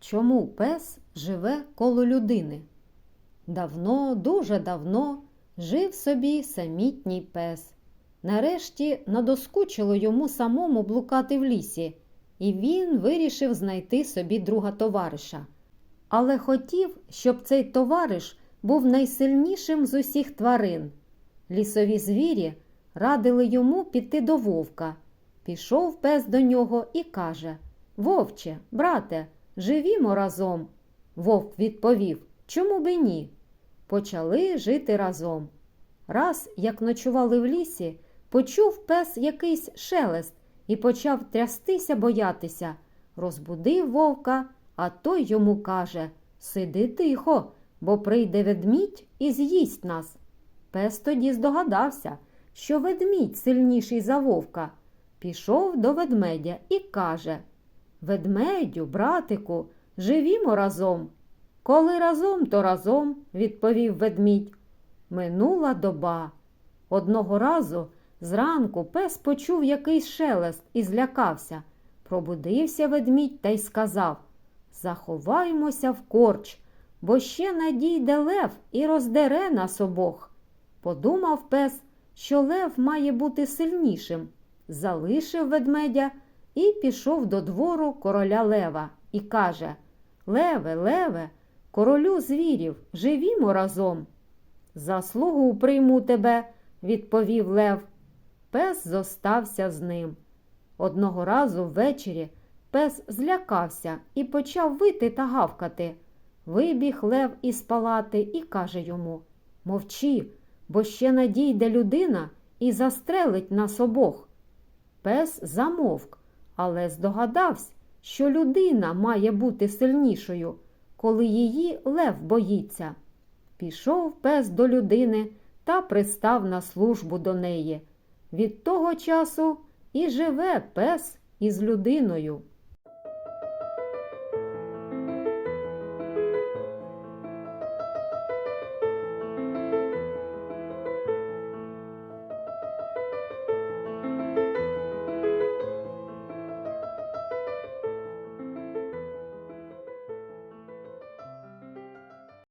Чому пес живе коло людини? Давно, дуже давно жив собі самітній пес. Нарешті надоскучило йому самому блукати в лісі, і він вирішив знайти собі друга товариша. Але хотів, щоб цей товариш був найсильнішим з усіх тварин. Лісові звірі радили йому піти до вовка. Пішов пес до нього і каже Вовче, брате, живімо разом. Вовк відповів Чому би ні? Почали жити разом. Раз, як ночували в лісі, почув пес якийсь шелест і почав трястися, боятися. Розбудив вовка, а той йому каже Сиди тихо, бо прийде ведмідь і з'їсть нас. Пес тоді здогадався, що ведмідь сильніший за вовка. Пішов до ведмедя і каже Ведмедю, братику, живімо разом. Коли разом, то разом, відповів ведмідь. Минула доба. Одного разу зранку пес почув якийсь шелест і злякався. Пробудився ведмідь та й сказав Заховаймося в корч, бо ще надійде лев і роздере нас обох. Подумав пес, що лев має бути сильнішим, залишив ведмедя і пішов до двору короля лева і каже Леве, леве, королю звірів, живімо разом. Заслугу прийму тебе, відповів Лев. Пес зостався з ним. Одного разу ввечері пес злякався і почав вити та гавкати. Вибіг Лев із палати і каже йому Мовчи, бо ще надійде людина і застрелить нас обох. Пес замовк, але здогадався, що людина має бути сильнішою, коли її лев боїться. Пішов пес до людини та пристав на службу до неї. Від того часу і живе пес із людиною.